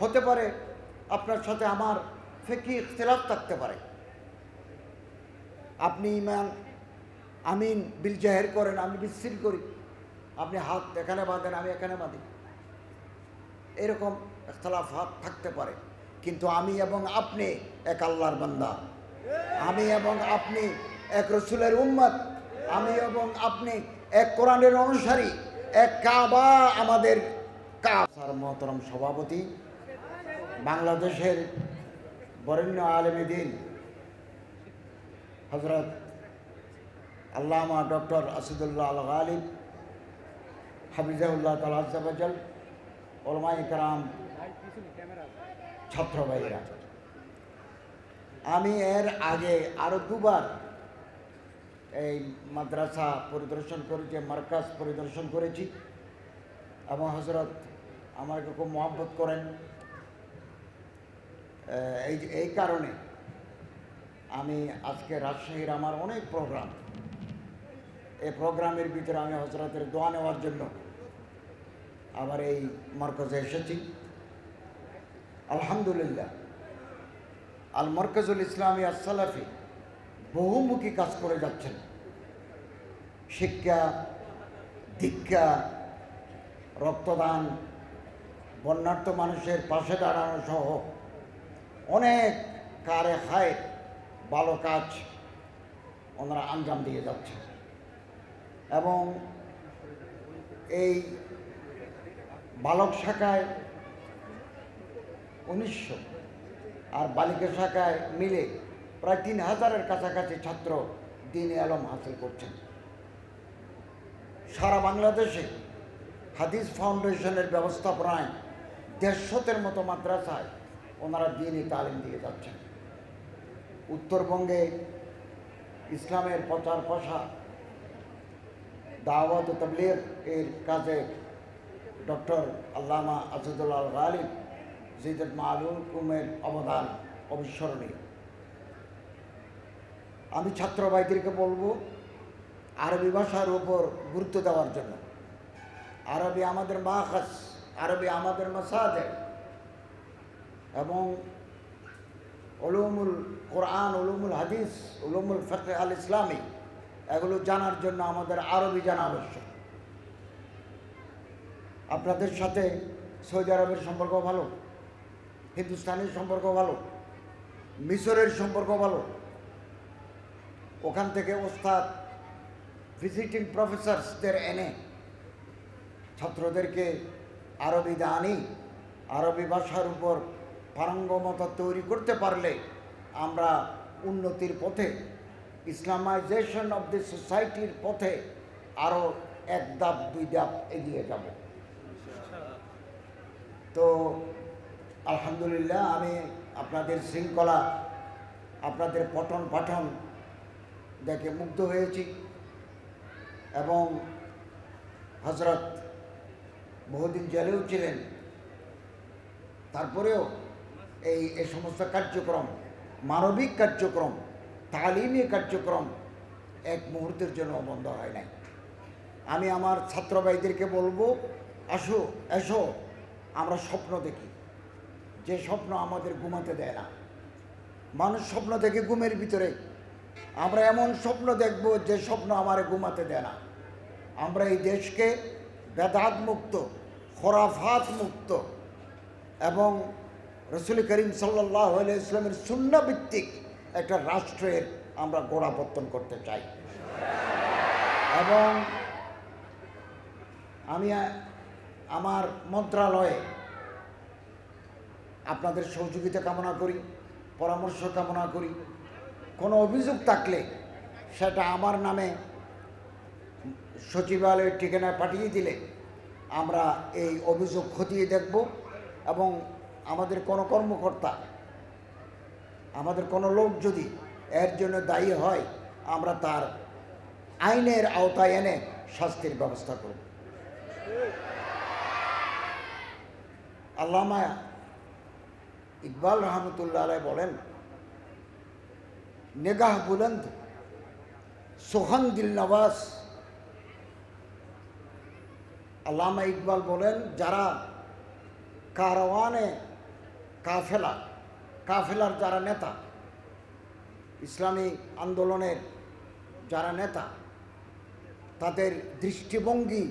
হতে পারে, আপনার সাথে আমার ফেকি ইখতলাফ থাকতে পারে। আপনি ইমান, আমিন, বিল জাহের করেন, আমি বিচ্ছির করি। আপনি হাত এখানে বাঁধেন, আমি এখানে বাঁধি। এরকম ইখতলাফ হাত থাকতে পারে। কিন্তু আমি এবং আপনি এক আল্লাহর বান্দা। আমি এবং আপনি এক রসুলের উম্মত। আমি এবং আপনি এক কোরআনের অনুসারী। এক কাবা আমাদের কাবার মহতরম সভাপতি বাংলাদেশের বরেণ্য আলেমী দিন হজরত আল্লামা ডক্টর আসিদুল্লাহ আল গালিব হাফিজাউল্লাহ তালাজাল ওলমাই কালাম ছাত্র ভাইরা আমি এর আগে আরও দুবার এই মাদ্রাসা পরিদর্শন করেছি, মার্কাজ পরিদর্শন করেছি এবং হজরত আমাকে খুব মহব্বত করেন। এই এই কারণে আমি আজকে রাজশাহীর আমার অনেক প্রোগ্রাম এই প্রোগ্রামের ভিতরে আমি হজরতের দোয়া নেওয়ার জন্য আবার এই মরকজে এসেছি। আলহামদুলিল্লাহ। আল মরকজুল ইসলামী আসসালাফি বহুমুখী কাজ করে যাচ্ছেন। শিক্ষা, দীক্ষা, রক্তদান, বন্যার্থ মানুষের পাশে দাঁড়ানো সহ অনেক কারে হায়, ভালো কাজ ওনারা আঞ্জাম দিয়ে যাচ্ছে। এবং এই বালক শাখায় উনিশশো আর বালিকা শাখায় মিলে প্রায় তিন হাজারের কাছাকাছি ছাত্র দিন আলম হাসিল করছেন। সারা বাংলাদেশে হাদিস ফাউন্ডেশনের ব্যবস্থাপনায় দেড়শতের মতো মাদ্রাসায় ওনারা দিনই তালিম দিয়ে যাচ্ছেন। উত্তরবঙ্গে ইসলামের প্রচার প্রসার, দাওয়াত ও তবলিগ এর কাজে ডক্টর আল্লামা আসাদুল্লাহ গালিব জিদত মালুল কুমের অবদান অবিস্মরণীয়। আমি ছাত্র ভাইদেরকে বলব, আরবি ভাষার উপর গুরুত্ব দেওয়ার জন্য। আরবি আমাদের মাখাস, আরবি আমাদের মাসাদে এবং উলুমুল কোরআন, উলুমুল হাদিস, উলুমুল ফতে আল ইসলামী এগুলো জানার জন্য আমাদের আরবি জানা আবশ্যক। আপনাদের সাথে সৌদি আরবের সম্পর্ক ভালো, হিন্দুস্তানের সম্পর্ক ভালো, মিশরের সম্পর্ক ভালো। ওখান থেকে ওস্তাদ ভিজিটিং প্রফেসরসদের এনে ছাত্রদেরকে আরবি দানি, আরবি ভাষার উপর পারঙ্গমতা তৈরি করতে পারলে আমরা উন্নতির পথে, ইসলামাইজেশন অব দি সোসাইটির পথে আরও এক ধাপ, দুই ধাপ এগিয়ে যাব। তো আলহামদুলিল্লাহ আমি আপনাদের শৃঙ্খলা, আপনাদের পঠন পাঠন দেখে মুগ্ধ হয়েছি এবং হজরত বহুদিন জেলেও ছিলেন। তারপরেও এই এ সমস্ত কার্যক্রম, মানবিক কার্যক্রম, তালিমী কার্যক্রম এক মুহূর্তের জন্য বন্ধ হয় নাই। আমি আমার ছাত্র ভাইদেরকে বলব, আসো, এসো, আমরা স্বপ্ন দেখি। যে স্বপ্ন আমাদের ঘুমাতে দেয় না। মানুষ স্বপ্ন দেখে ঘুমের ভিতরে। আমরা এমন স্বপ্ন দেখব যে স্বপ্ন আমার ঘুমাতে দেয় না। আমরা এই দেশকে বেদাত মুক্ত খরাফাত মুক্ত এবং রসুল করিম সাল্লাহ ইসলামের শূন্যভিত্তিক একটা রাষ্ট্রের আমরা গোড়াপত্তন করতে চাই। এবং আমি, আমার মন্ত্রণালয়ে আপনাদের সহযোগিতা কামনা করি, পরামর্শ কামনা করি। কোনো অভিযোগ থাকলে সেটা আমার নামে সচিবালয়ের ঠিকানায় পাঠিয়ে দিলে আমরা এই অভিযোগ খতিয়ে দেখব এবং আমাদের কোনো কর্মকর্তা, আমাদের কোনো লোক যদি এর জন্য দায়ী হয়, আমরা তার আইনের আওতায় এনে শাস্তির ব্যবস্থা করব। আল্লামা ইকবাল রহমতুল্লাহ বলেন, নিগাহ বুলন্দ, সোহান দিল নওয়াজ। আল্লামা ইকবাল বলেন, যারা কারওয়ানে কাফেলা, কাফেলার যারা নেতা, ইসলামী আন্দোলনের যারা নেতা, তাদের দৃষ্টিভঙ্গি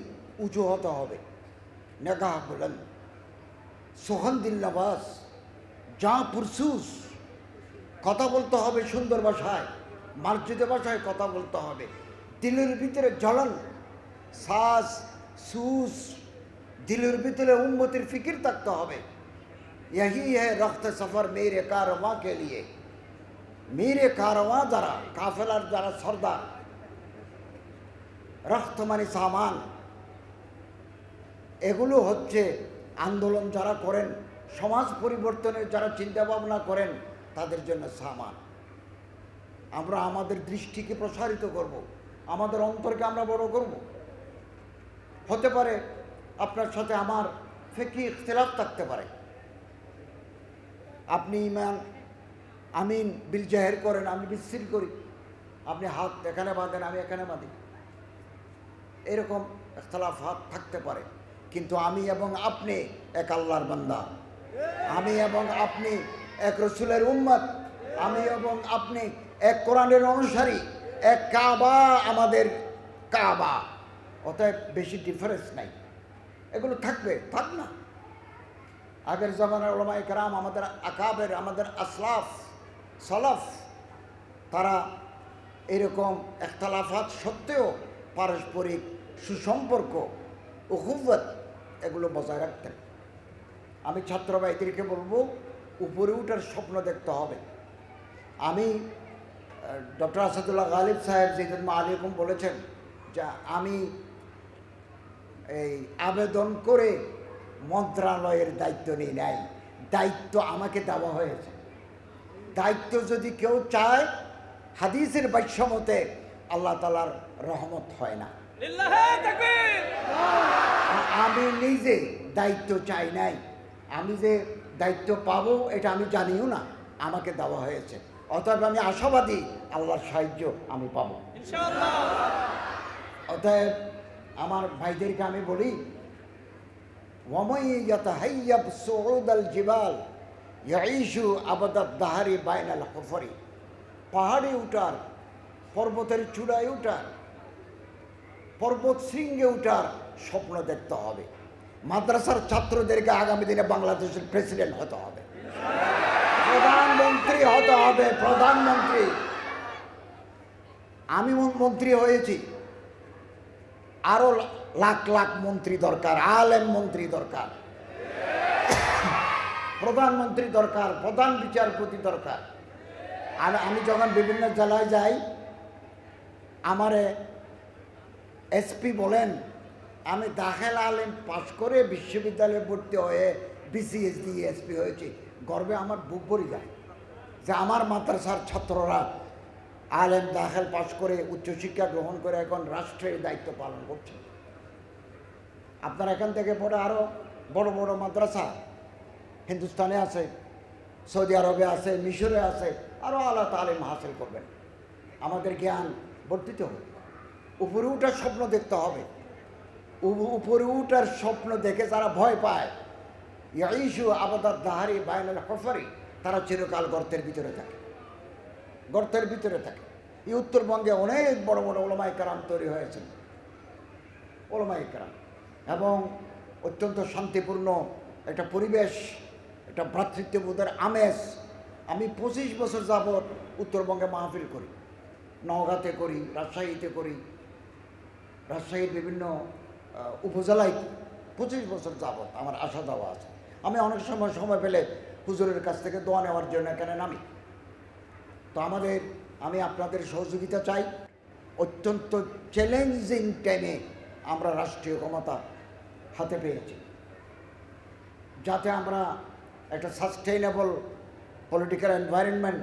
উঁচু হতে হবে। নেগাহ বলেন সোহনদিল্লাবাস যা পুরসুস, কথা বলতে হবে সুন্দর ভাষায়, মার্জিত ভাষায় কথা বলতে হবে। দিলের ভিতরে জ্বলন শ্বাস সুস দিলের ভিতরে উন্নতির ফিকির থাকতে হবে। यही है रख्त सफ़र मेरे कारवां के लिए মেরে কারওয়া যারা কাফেলার যারা সর্দার রক্ত মানে সামান এগুলো হচ্ছে আন্দোলন যারা করেন সমাজ পরিবর্তনের যারা চিন্তা ভাবনা করেন তাদের জন্য সামান আমরা আমাদের দৃষ্টিকে প্রসারিত করব। আমাদের অন্তরকে আমরা বড় করব। হতে পারে আপনার সাথে আমার ফেকি ইখতলাফ থাকতে পারে আপনি ইমান, আমিন, বিল জাহের করেন, আমি বিচ্ছির করি। আপনি হাত এখানে বাঁধেন, আমি এখানে বাঁধি। এরকম হাত থাকতে পারে। কিন্তু আমি এবং আপনি এক আল্লাহর বান্দা। আমি এবং আপনি এক রসুলের উম্মত। আমি এবং আপনি এক কোরআনের অনুসারী। এক কাবা আমাদের কাবা। অতএব বেশি ডিফারেন্স নাই। এগুলো থাকবে, থাক না। আগের জমানার ওলামাই কারাম আমাদের আকাবের, আমাদের আসলাফ, সলাফ, তারা এরকম একতলাফাত সত্ত্বেও পারস্পরিক সুসম্পর্ক উহুবত এগুলো বজায় রাখতেন। আমি ছাত্র ভাইদেরকে বলব, উপরে উঠার স্বপ্ন দেখতে হবে। আমি ডক্টর আসাদুল্লাহ গালিব সাহেব যেদিন আলিকুম বলেছেন যে আমি এই আবেদন করে মন্ত্রণালয়ের দায়িত্ব নিই নাই দায়িত্ব আমাকে দেওয়া হয়েছে। দায়িত্ব যদি কেউ চায় হাদিসের বাক্যমতে আল্লাহ তালার রহমত হয় না। আমি নিজে দায়িত্ব চাই নাই। আমি যে দায়িত্ব পাবো এটা আমি জানিও না। আমাকে দেওয়া হয়েছে। অতএব আমি আশাবাদী আল্লাহর সাহায্য আমি পাবো। অতএব আমার ভাইদেরকে আমি বলি ওয়ামাই ইয়াতাহাইয়াব সুউদাল জিবাল ইয়াইশু আবাদাত দাহারি বাইনাল হফরি পাহাড়ে উঠার, পর্বতের চূড়ায় উঠার, পর্বত শৃঙ্গে উঠার স্বপ্ন দেখতে হবে। মাদ্রাসার ছাত্রদেরকে আগামী দিনে বাংলাদেশের প্রেসিডেন্ট হতে হবে। প্রধানমন্ত্রী হতে হবে, প্রধানমন্ত্রী। আমি মন- মন্ত্রী হয়েছি। আরও লাখ লাখ মন্ত্রী দরকার, আলেম মন্ত্রী দরকার, প্রধানমন্ত্রী দরকার, প্রধান বিচারপতি দরকার। আর আমি যখন বিভিন্ন জেলায় যাই, আমারে এসপি বলেন, আমি দাখেল আলেম পাশ করে বিশ্ববিদ্যালয়ে ভর্তি হয়ে বিসিএস দিয়ে এসপি হয়েছি। গর্বে আমার বুক ভরে যায় যে আমার মাদ্রাসার ছাত্ররা আলেম দাখেল পাশ করে উচ্চশিক্ষা গ্রহণ করে এখন রাষ্ট্রের দায়িত্ব পালন করছে। আপনার এখান থেকে পড়ে আরও বড় বড় মাদ্রাসা হিন্দুস্তানে আছে, সৌদি আরবে আছে, মিশরে আছে আরও আল্লাহ তালিম হাসিল করবেন। আমাদের জ্ঞান বর্ধিত হবে। উপরে উঠার স্বপ্ন দেখতে হবে। উপরে উঠার স্বপ্ন দেখে যারা ভয় পায় ইয়াইশু আবাদার দাহারি বাইনাল হফারি, তারা চিরকাল গর্তের ভিতরে থাকে। গর্তের ভিতরে থাকে। এই উত্তরবঙ্গে অনেক বড় বড় ওলমাই কারাম তৈরি হয়েছে ওলমাই কারাম। এবং অত্যন্ত শান্তিপূর্ণ একটা পরিবেশ, একটা ভ্রাতৃত্ববোধের আমেজ আমি পঁচিশ বছর যাবৎ উত্তরবঙ্গে মাহফিল করি, নওগাঁতে করি, রাজশাহীতে করি, রাজশাহীর বিভিন্ন উপজেলায় পঁচিশ বছর যাবৎ আমার আশা দেওয়া আছে। আমি অনেক সময় সময় পেলে হুজুরের কাছ থেকে দোয়া নেওয়ার জন্য এখানে নামি। তো আমাদের, আমি আপনাদের সহযোগিতা চাই। অত্যন্ত চ্যালেঞ্জিং টাইমে আমরা রাষ্ট্রীয় ক্ষমতা হাতে পেয়েছি। যাতে আমরা একটা সাস্টেইনেবল পলিটিক্যাল এনভায়রনমেন্ট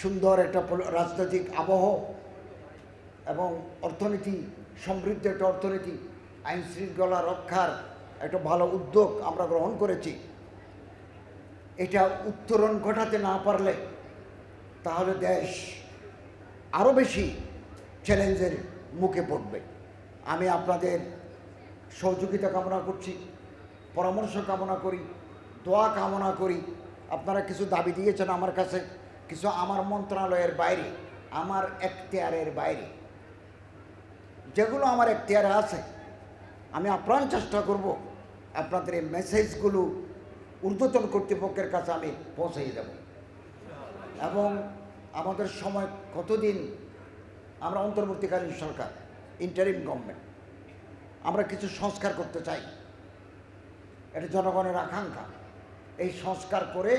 সুন্দর একটা রাজনৈতিক আবহ এবং অর্থনীতি, সমৃদ্ধ একটা অর্থনীতি, আইন শৃঙ্খলা রক্ষার একটা ভালো উদ্যোগ আমরা গ্রহণ করেছি। এটা উত্তরণ ঘটাতে না পারলে তাহলে দেশ আরও বেশি চ্যালেঞ্জের মুখে পড়বে। আমি আপনাদের সহযোগিতা কামনা করছি, পরামর্শ কামনা করি, দোয়া কামনা করি। আপনারা কিছু দাবি দিয়েছেন আমার কাছে, কিছু আমার মন্ত্রণালয়ের বাইরে, আমার এখতিয়ারের বাইরে। যেগুলো আমার এখতিয়ারে আছে, আমি আপ্রাণ চেষ্টা করব আপনাদের এই মেসেজগুলো ঊর্ধ্বতন কর্তৃপক্ষের কাছে আমি পৌঁছে দেব। এবং আমাদের সময় কতদিন আমরা অন্তর্বর্তীকালীন সরকার ইন্টারিম গভর্নমেন্ট আমরা কিছু সংস্কার করতে চাই। এটা জনগণের আকাঙ্ক্ষা। এই সংস্কার করে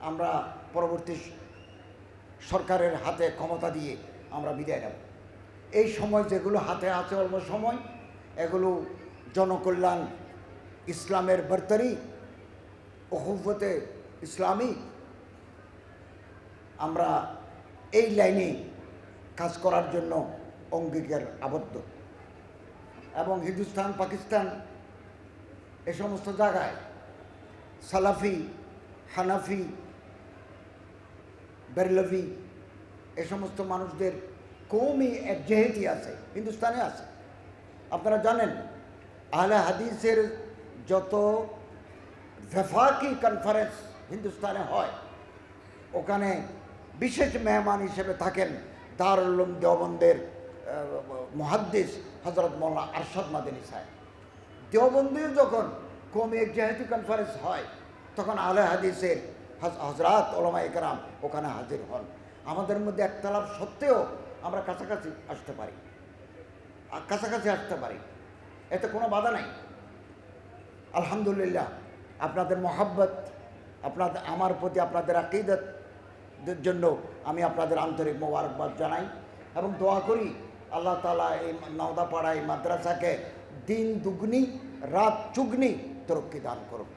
আমরা পরবর্তী সরকারের হাতে ক্ষমতা দিয়ে আমরা বিদায় নেব। এই সময় যেগুলো হাতে আছে অল্প সময়, এগুলো জনকল্যাণ, ইসলামের বর্তরি ওহুফতে ইসলামী, আমরা এই লাইনে কাজ করার জন্য অঙ্গীকার আবদ্ধ। এবং হিন্দুস্তান, পাকিস্তান, এ সমস্ত জায়গায় সালাফি, হানাফি, বেরলভি, এ সমস্ত মানুষদের কৌমি একজেহেতি আছে, হিন্দুস্তানে আছে। আপনারা জানেন, আহলে হাদিসের যত ভেফাকি কনফারেন্স হিন্দুস্তানে হয়, ওখানে বিশেষ মেহমান হিসেবে থাকেন দারুল উলুম দেওবন্দের মহাদ্দিস। হজরত মোল্লা আরশাদ মাদিনী সাহেব। দেওবন্দিও যখন কমি যেহেতু কনফারেন্স হয়, তখন আলে হাদিসের হজরত ওলামা একরাম ওখানে হাজির হন। আমাদের মধ্যে একতলাপ সত্ত্বেও আমরা কাছাকাছি আসতে পারি। কাছাকাছি আসতে পারি। এতে কোনো বাধা নাই। আলহামদুলিল্লাহ, আপনাদের মহাব্বত আপনাদের আমার প্রতি আপনাদের আকিদতের জন্য আমি আপনাদের আন্তরিক মোবারকবাদ জানাই এবং দোয়া করি আল্লাহ তালা এই নওদাপাড়া এই মাদ্রাসাকে দিন দুগ্নি, রাত চুগনি তরক্কি দান করুন।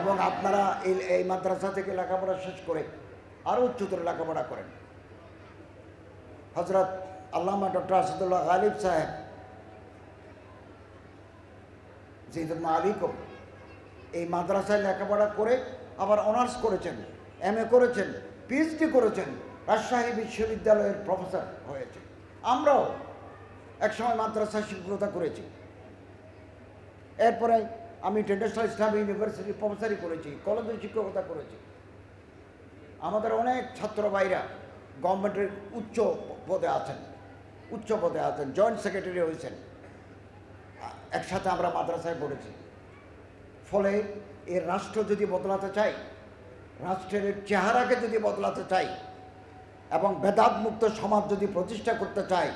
এবং আপনারা এই এই মাদ্রাসা থেকে লেখাপড়া শেষ করে আরও উচ্চতর লেখাপড়া করেন। হজরত আল্লামা ডক্টর আসাদুল্লাহ গালিব সাহেব জিদুল্লাহ আলিকম, এই মাদ্রাসায় লেখাপড়া করে আবার অনার্স করেছেন এম করেছেন, পিএইচডি করেছেন, রাজশাহী বিশ্ববিদ্যালয়ের প্রফেসর হয়েছে আমরাও একসময় মাদ্রাসায় শিক্ষকতা করেছি। এরপরে আমি ইন্টারন্যাশনাল ইসলামিক ইউনিভার্সিটি প্রফেসারি করেছি কলেজে শিক্ষকতা করেছি। আমাদের অনেক ছাত্র ভাইরা গভর্নমেন্টের উচ্চ পদে আছেন, উচ্চ পদে আছেন জয়েন্ট সেক্রেটারি হয়েছেন। একসাথে আমরা মাদ্রাসায় পড়েছি। ফলে এর রাষ্ট্র যদি বদলাতে চাই, রাষ্ট্রের চেহারাকে যদি বদলাতে চাই এবং বেদাত মুক্ত সমাজ যদি প্রতিষ্ঠা করতে চাই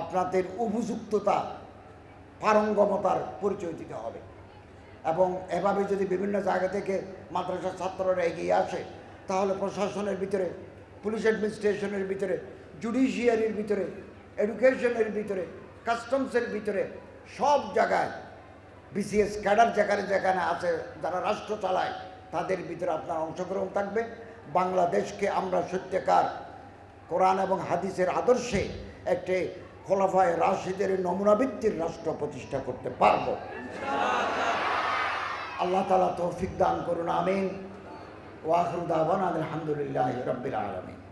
আপনাদের উপযুক্ততা পারঙ্গমতার পরিচয় দিতে হবে। এবং এভাবে যদি বিভিন্ন জায়গা থেকে মাদ্রাসার ছাত্ররা এগিয়ে আসে, তাহলে প্রশাসনের ভিতরে, পুলিশ অ্যাডমিনিস্ট্রেশনের ভিতরে, জুডিশিয়ারির ভিতরে, এডুকেশনের ভিতরে, কাস্টমসের ভিতরে, সব জায়গায়, বিসিএস ক্যাডার যেখানে যেখানে আছে, যারা রাষ্ট্র চালায়, তাদের ভিতরে আপনার অংশগ্রহণ থাকবে। বাংলাদেশকে আমরা সত্যিকার কোরআন এবং হাদিসের আদর্শে একটি খোলাফায় রাশিদের নমুনাবৃত্তির রাষ্ট্র প্রতিষ্ঠা করতে পারব। আল্লাহ তালা তৌফিক দান করুন, আমিন। ওয়াহরুদ আলহামদুলিল্লাহ রব্বিল আলমিন।